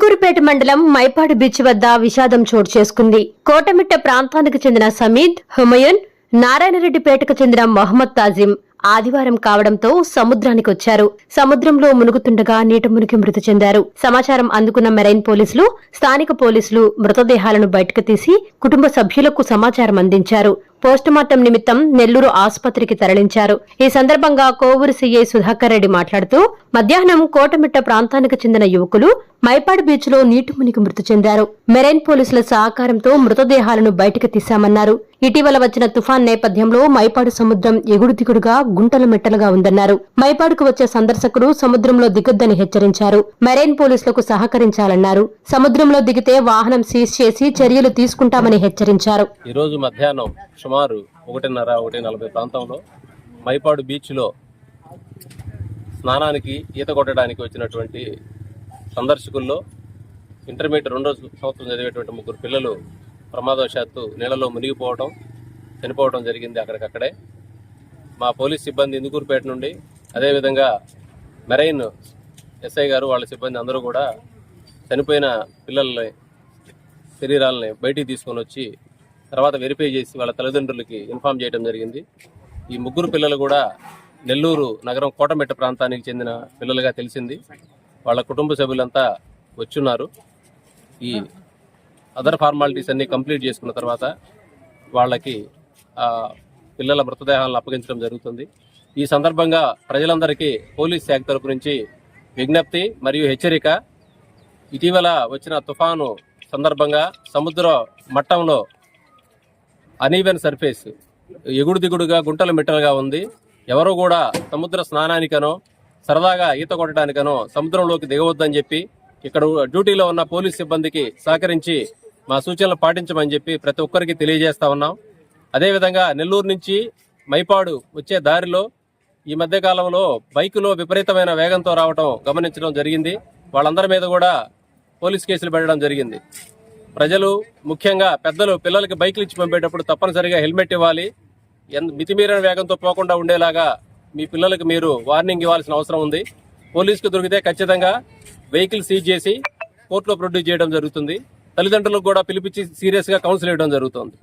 చిలుకూరుపేట మండలం మైపాడు బీచ్ వద్ద విషాదం చోటు చేసుకుంది. కోటమిట్ట ప్రాంతానికి చెందిన సమీద్ హుమయూన్ నారాయణరెడ్డిపేటకు చెందిన మొహమ్మద్ తాజిం ఆదివారం కావడంతో సముద్రానికి వచ్చారు. సముద్రంలో మునుగుతుండగా నీట మునిగి మృతి చెందారు. సమాచారం అందుకున్న మెరైన్ పోలీసులు స్థానిక పోలీసులు మృతదేహాలను బయటకు తీసి కుటుంబ సభ్యులకు సమాచారం అందించారు. పోస్టుమార్టం నిమిత్తం నెల్లూరు ఆసుపత్రికి తరలించారు. ఈ సందర్భంగా కోవూరు సీఐ సుధాకర్ రెడ్డి మాట్లాడుతూ మధ్యాహ్నం కోటమిట్ట ప్రాంతానికి చెందిన యువకులు మైపాడు బీచ్లో నీటి మునిగి మృతి చెందారు. మెరైన్ పోలీసుల సహకారంతో మృతదేహాలను బయటకు తీశామన్నారు. ఇటీవల వచ్చిన తుఫాన్ నేపథ్యంలో మైపాడు సముద్రం ఎగుడు దిగుడుగా గుంటలు మెట్టలుగా ఉందన్నారు. మైపాడుకు వచ్చే సందర్శకులు సముద్రంలో దిగొద్దని హెచ్చరించారు. మెరైన్ పోలీసులకు సహకరించాలన్నారు. సముద్రంలో దిగితే వాహనం సీజ్ చేసి చర్యలు తీసుకుంటామని హెచ్చరించారు. ఈరోజు మధ్యాహ్నం సుమారు ఒకటిన్నర ఒకటి నలభై ప్రాంతంలో మైపాడు బీచ్లో స్నానానికి ఈత కొట్టడానికి వచ్చినటువంటి సందర్శకుల్లో ఇంటర్మీడియట్ రెండో సంవత్సరం చదివేటువంటి ముగ్గురు పిల్లలు ప్రమాదవశాత్తు నీళ్ళలో మునిగిపోవటం చనిపోవడం జరిగింది అక్కడికక్కడే. మా పోలీస్ సిబ్బంది ఇందుకూరుపేట నుండి అదేవిధంగా మెరైన్ ఎస్ఐ గారు వాళ్ళ సిబ్బంది అందరూ కూడా చనిపోయిన పిల్లల్ని శరీరాలని బయటికి తీసుకొని వచ్చి తర్వాత వెరిఫై చేసి వాళ్ళ తల్లిదండ్రులకి ఇన్ఫామ్ చేయడం జరిగింది. ఈ ముగ్గురు పిల్లలు కూడా నెల్లూరు నగరం కోటమెట్ట ప్రాంతానికి చెందిన పిల్లలుగా తెలిసింది. వాళ్ళ కుటుంబ సభ్యులంతా వచ్చున్నారు. ఈ అదర్ ఫార్మాలిటీస్ అన్నీ కంప్లీట్ చేసుకున్న తర్వాత వాళ్ళకి పిల్లల మృతదేహాలను అప్పగించడం జరుగుతుంది. ఈ సందర్భంగా ప్రజలందరికీ పోలీస్ శాఖ తరపు నుంచి విజ్ఞప్తి మరియు హెచ్చరిక. ఇటీవల వచ్చిన తుఫాను సందర్భంగా సముద్ర మట్టంలో అనీవెన్ సర్ఫేస్ ఎగుడు దిగుడుగా గుంటలు మిట్టలుగా ఉంది. ఎవరు కూడా సముద్ర స్నానానికనో సరదాగా ఈత కొట్టడానికనో సముద్రంలోకి దిగవద్దని చెప్పి ఇక్కడ డ్యూటీలో ఉన్న పోలీస్ సిబ్బందికి సహకరించి మా సూచనలు పాటించమని చెప్పి ప్రతి ఒక్కరికి తెలియజేస్తా ఉన్నాం. అదేవిధంగా నెల్లూరు నుంచి మైపాడు వచ్చే దారిలో ఈ మధ్య కాలంలో బైకులో విపరీతమైన వేగంతో రావడం గమనించడం జరిగింది. వాళ్ళందరి మీద కూడా పోలీస్ కేసులు పెట్టడం జరిగింది. ప్రజలు ముఖ్యంగా పెద్దలు పిల్లలకి బైకులు ఇచ్చి పంపేటప్పుడు తప్పనిసరిగా హెల్మెట్ ఇవ్వాలి. మితిమీరిన వేగంతో పోకుండా ఉండేలాగా మీ పిల్లలకు మీరు వార్నింగ్ ఇవ్వాల్సిన అవసరం ఉంది. పోలీసుకు దొరికితే ఖచ్చితంగా వెహికల్ సీజ్ చేసి కోర్టులో ప్రొడ్యూస్ చేయడం జరుగుతుంది. తల్లిదండ్రులకు కూడా పిలిపించి సీరియస్గా కౌన్సిల్ ఇవ్వడం జరుగుతుంది.